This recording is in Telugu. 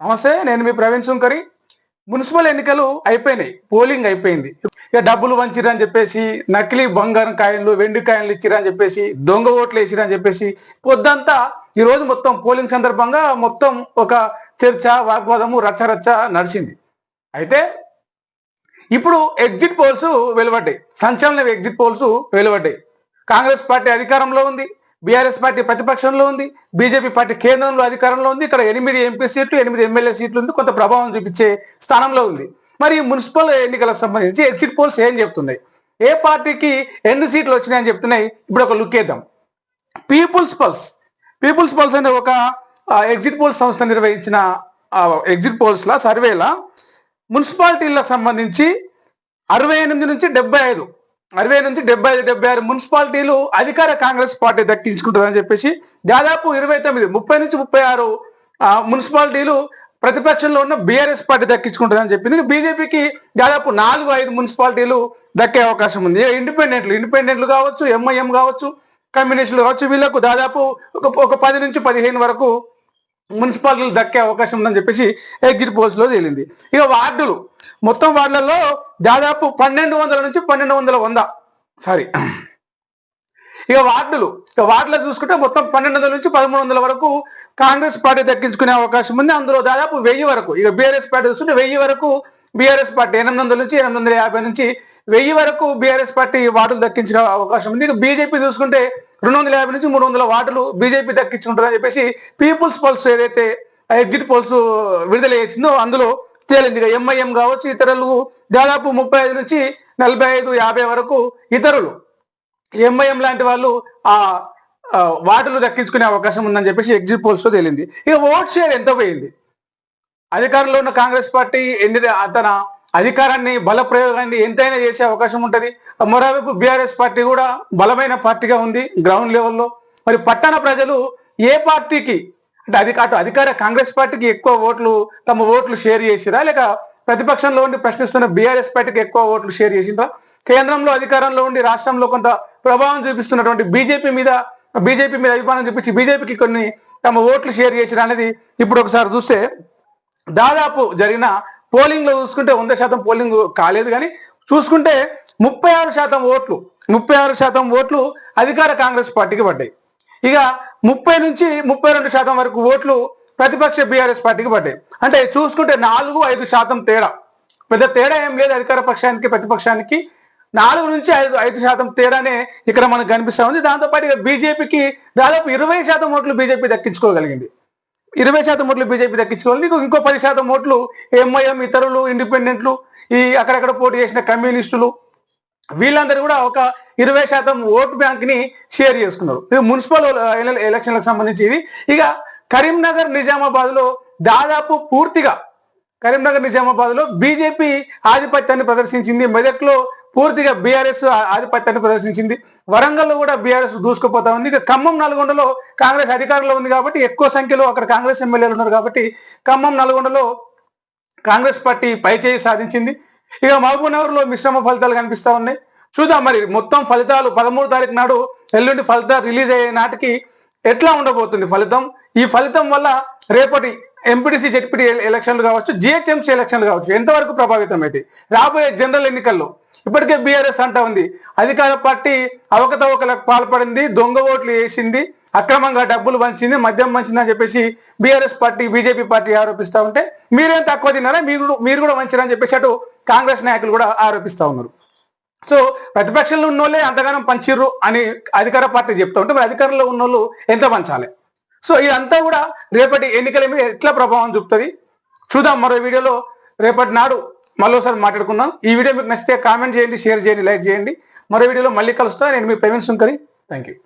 నమస్తే నేను మీ ప్రవీణ్ సుంకరి. మున్సిపల్ ఎన్నికలు అయిపోయినాయి పోలింగ్ అయిపోయింది. ఇక డబ్బులు వంచిరని చెప్పేసి నకిలీ బంగారం కాయలు వెండి కాయలు ఇచ్చిరని చెప్పేసి దొంగ ఓట్లు వేసిరని చెప్పేసి పొద్దంతా ఈ రోజు మొత్తం పోలింగ్ సందర్భంగా మొత్తం ఒక చర్చ వాగ్వాదము రచ్చరచ్చ నడిచింది. అయితే ఇప్పుడు ఎగ్జిట్ పోల్స్ వెలువడ్డాయి. సంచలన ఎగ్జిట్ పోల్స్ వెలువడ్డాయి. కాంగ్రెస్ పార్టీ అధికారంలో ఉంది. బీఆర్ఎస్ పార్టీ ప్రతిపక్షంలో ఉంది బీజేపీ పార్టీ కేంద్రంలో అధికారంలో ఉంది ఇక్కడ ఎనిమిది ఎంపీ సీట్లు ఎనిమిది ఎమ్మెల్యే సీట్లు ఉంది కొంత ప్రభావం చూపించే స్థానంలో ఉంది. మరి మున్సిపల్ ఎన్నికలకు సంబంధించి ఎగ్జిట్ పోల్స్ ఏం చెప్తున్నాయి? ఏ పార్టీకి ఎన్ని సీట్లు వచ్చినాయని చెప్తున్నాయి? ఇప్పుడు ఒక లుక్ వేద్దాం. Peoples pulse. పీపుల్స్ పల్స్ అనే ఒక ఎగ్జిట్ పోల్స్ సంస్థ నిర్వహించిన ఎగ్జిట్ పోల్స్లా సర్వేలా మున్సిపాలిటీలకు సంబంధించి అరవై ఎనిమిది నుంచి డెబ్బై ఐదు అరవై నుంచి డెబ్బై ఐదు డెబ్బై ఆరు మున్సిపాలిటీలు అధికార కాంగ్రెస్ పార్టీ దక్కించుకుంటుందని చెప్పేసి దాదాపు ఇరవై తొమ్మిది ముప్పై నుంచి ముప్పై ఆరు ఆ, మున్సిపాలిటీలు ప్రతిపక్షంలో ఉన్న బీఆర్ఎస్ పార్టీ దక్కించుకుంటుందని చెప్పింది. బీజేపీకి దాదాపు నాలుగు ఐదు మున్సిపాలిటీలు దక్కే అవకాశం ఉంది. ఇండిపెండెంట్లు ఇండిపెండెంట్లు కావచ్చు ఎంఐఎం కావచ్చు కమ్యూనిస్టులు కావచ్చు వీళ్ళకు దాదాపు ఒక ఒక పది నుంచి పదిహేను వరకు మున్సిపాలిటీలు దక్కే అవకాశం ఉందని చెప్పేసి ఎగ్జిట్ పోల్స్లో తేలింది. ఇక వార్డులు. మొత్తం వార్డులలో దాదాపు పన్నెండు వందల నుంచి పన్నెండు వందల వంద సారీ. ఇక వార్డులు. ఇక వార్డులో చూసుకుంటే మొత్తం పన్నెండు వందల నుంచి పదమూడు వందల వరకు కాంగ్రెస్ పార్టీ దక్కించుకునే అవకాశం ఉంది. అందులో దాదాపు వెయ్యి వరకు. ఇక బీఆర్ఎస్ పార్టీ చూసుకుంటే వెయ్యి వరకు బీఆర్ఎస్ పార్టీ ఎనిమిది వందల నుంచి ఎనిమిది వందల యాభై నుంచి వెయ్యి వరకు బీఆర్ఎస్ పార్టీ వార్డులు దక్కించిన అవకాశం ఉంది. ఇక బీజేపీ చూసుకుంటే రెండు వందల యాభై నుంచి మూడు వందల వార్డులు బీజేపీ దక్కించుకుంటుందని చెప్పేసి పీపుల్స్ పల్స్ ఏదైతే ఎగ్జిట్ పోల్స్ విడుదల చేసిందో అందులో తేలింది ఇక ఎంఐఎం కావచ్చు ఇతరులు దాదాపు ముప్పై ఐదు నుంచి నలభై ఐదు యాభై వరకు ఇతరులు. ఎంఐఎం లాంటి వాళ్ళు ఆ వాటలు దక్కించుకునే అవకాశం ఉందని చెప్పేసి ఎగ్జిట్ పోల్స్లో తేలింది. ఇక ఓట్ షేర్ ఎంత పోయింది? అధికారంలో ఉన్న కాంగ్రెస్ పార్టీ ఎన్ని తన అధికారాన్ని బల ప్రయోగాన్ని ఎంతైనా చేసే అవకాశం ఉంటుంది. మరోవైపు బీఆర్ఎస్ పార్టీ కూడా బలమైన పార్టీగా ఉంది గ్రౌండ్ లెవెల్లో. మరి పట్టణ ప్రజలు ఏ పార్టీకి అంటే అది అటు అధికార కాంగ్రెస్ పార్టీకి ఎక్కువ ఓట్లు తమ ఓట్లు షేర్ చేసిరా? లేక ప్రతిపక్షంలో ఉండి ప్రశ్నిస్తున్న బీఆర్ఎస్ పార్టీకి ఎక్కువ ఓట్లు షేర్ చేసిందా కేంద్రంలో అధికారంలో ఉండి రాష్ట్రంలో కొంత ప్రభావం చూపిస్తున్నటువంటి బీజేపీ మీద బీజేపీ మీద అభిమానం చూపించి బీజేపీకి కొన్ని తమ ఓట్లు షేర్ చేసిరా అనేది ఇప్పుడు ఒకసారి చూస్తే దాదాపు జరిగిన పోలింగ్లో చూసుకుంటే వంద శాతం పోలింగ్ కాలేదు కానీ చూసుకుంటే ముప్పై ఆరు శాతం ఓట్లు ముప్పై ఆరు శాతం ఓట్లు అధికార కాంగ్రెస్ పార్టీకి పడ్డాయి. ఇక ముప్పై నుంచి ముప్పై రెండు శాతం వరకు ఓట్లు ప్రతిపక్ష బీఆర్ఎస్ పార్టీకి పడ్డాయి. అంటే చూసుకుంటే నాలుగు ఐదు శాతం తేడా. పెద్ద తేడా ఏం లేదు అధికార పక్షానికి ప్రతిపక్షానికి. నాలుగు నుంచి ఐదు ఐదు శాతం తేడానే ఇక్కడ మనకు కనిపిస్తా ఉంది. దాంతోపాటు ఇక బీజేపీకి దాదాపు ఇరవై శాతం ఓట్లు బీజేపీ దక్కించుకోగలిగింది. ఇరవై శాతం ఓట్లు బీజేపీ దక్కించుకోవాలి. నీకు ఇంకో పది శాతం ఓట్లు ఎంఐఎం ఇతరులు ఇండిపెండెంట్లు ఈ అక్కడక్కడ పోటీ చేసిన కమ్యూనిస్టులు వీళ్ళందరూ కూడా ఒక ఇరవై శాతం ఓట్ బ్యాంక్ని షేర్ చేసుకున్నారు. ఇది మున్సిపల్ ఎలక్షన్లకు సంబంధించి ఇది. ఇక కరీంనగర్ నిజామాబాద్లో దాదాపు పూర్తిగా కరీంనగర్ నిజామాబాద్లో బీజేపీ ఆధిపత్యాన్ని ప్రదర్శించింది. మెదక్లో పూర్తిగా బీఆర్ఎస్ ఆధిపత్యాన్ని ప్రదర్శించింది. వరంగల్లో కూడా బీఆర్ఎస్ దూసుకుపోతా ఉంది. ఇక ఖమ్మం నల్గొండలో కాంగ్రెస్ అధికారంలో ఉంది కాబట్టి ఎక్కువ సంఖ్యలో అక్కడ కాంగ్రెస్ ఎమ్మెల్యేలు ఉన్నారు కాబట్టి ఖమ్మం నల్గొండలో కాంగ్రెస్ పార్టీ పైచేయి సాధించింది. ఇక మహబూబ్నగర్లో మిశ్రమ ఫలితాలు కనిపిస్తా ఉన్నాయి. చూద్దాం మరి మొత్తం ఫలితాలు పదమూడు తారీఖు నాడు ఎల్లుండి ఫలితాలు రిలీజ్ అయ్యే నాటికి ఎట్లా ఉండబోతుంది ఫలితం? ఈ ఫలితం వల్ల రేపటి ఎంపీటీసీ జెడ్పీటీ ఎలక్షన్లు కావచ్చు జిహెచ్ఎంసీ ఎలక్షన్లు కావచ్చు ఎంతవరకు ప్రభావితం అయితే? రాబోయే జనరల్ ఎన్నికల్లో ఇప్పటికే బీఆర్ఎస్ అంటా ఉంది. అధికార పార్టీ అవకతవకలకు పాల్పడింది దొంగ ఓట్లు వేసింది అక్రమంగా డబ్బులు పంచింది మద్యం పంచింది అని చెప్పేసి బీఆర్ఎస్ పార్టీ బీజేపీ పార్టీ ఆరోపిస్తా ఉంటే మీరేం తక్కువ తిన్నారా? మీరు కూడా- మీరు కూడా మంచిరని చెప్పేసి అటు కాంగ్రెస్ నాయకులు కూడా ఆరోపిస్తా ఉన్నారు. సో ప్రతిపక్షంలో ఉన్నోళ్ళే అంతగానం పంచిర్రు అని అధికార పార్టీ చెప్తా ఉంటే మరి అధికారంలో ఉన్నోళ్ళు ఎంత పంచాలి? సో ఇదంతా కూడా రేపటి ఎన్నికల మీద ఎట్లా ప్రభావం చూపుతుంది? చూద్దాం మరో వీడియోలో రేపటి నాడు మరోసారి మాట్లాడుకుందాం. ఈ వీడియో మీకు నచ్చితే కామెంట్ చేయండి షేర్ చేయండి లైక్ చేయండి. మరో వీడియోలో మళ్ళీ కలుస్తా. నేను మీ ప్రవీణ్ సుంకరి థ్యాంక్ యూ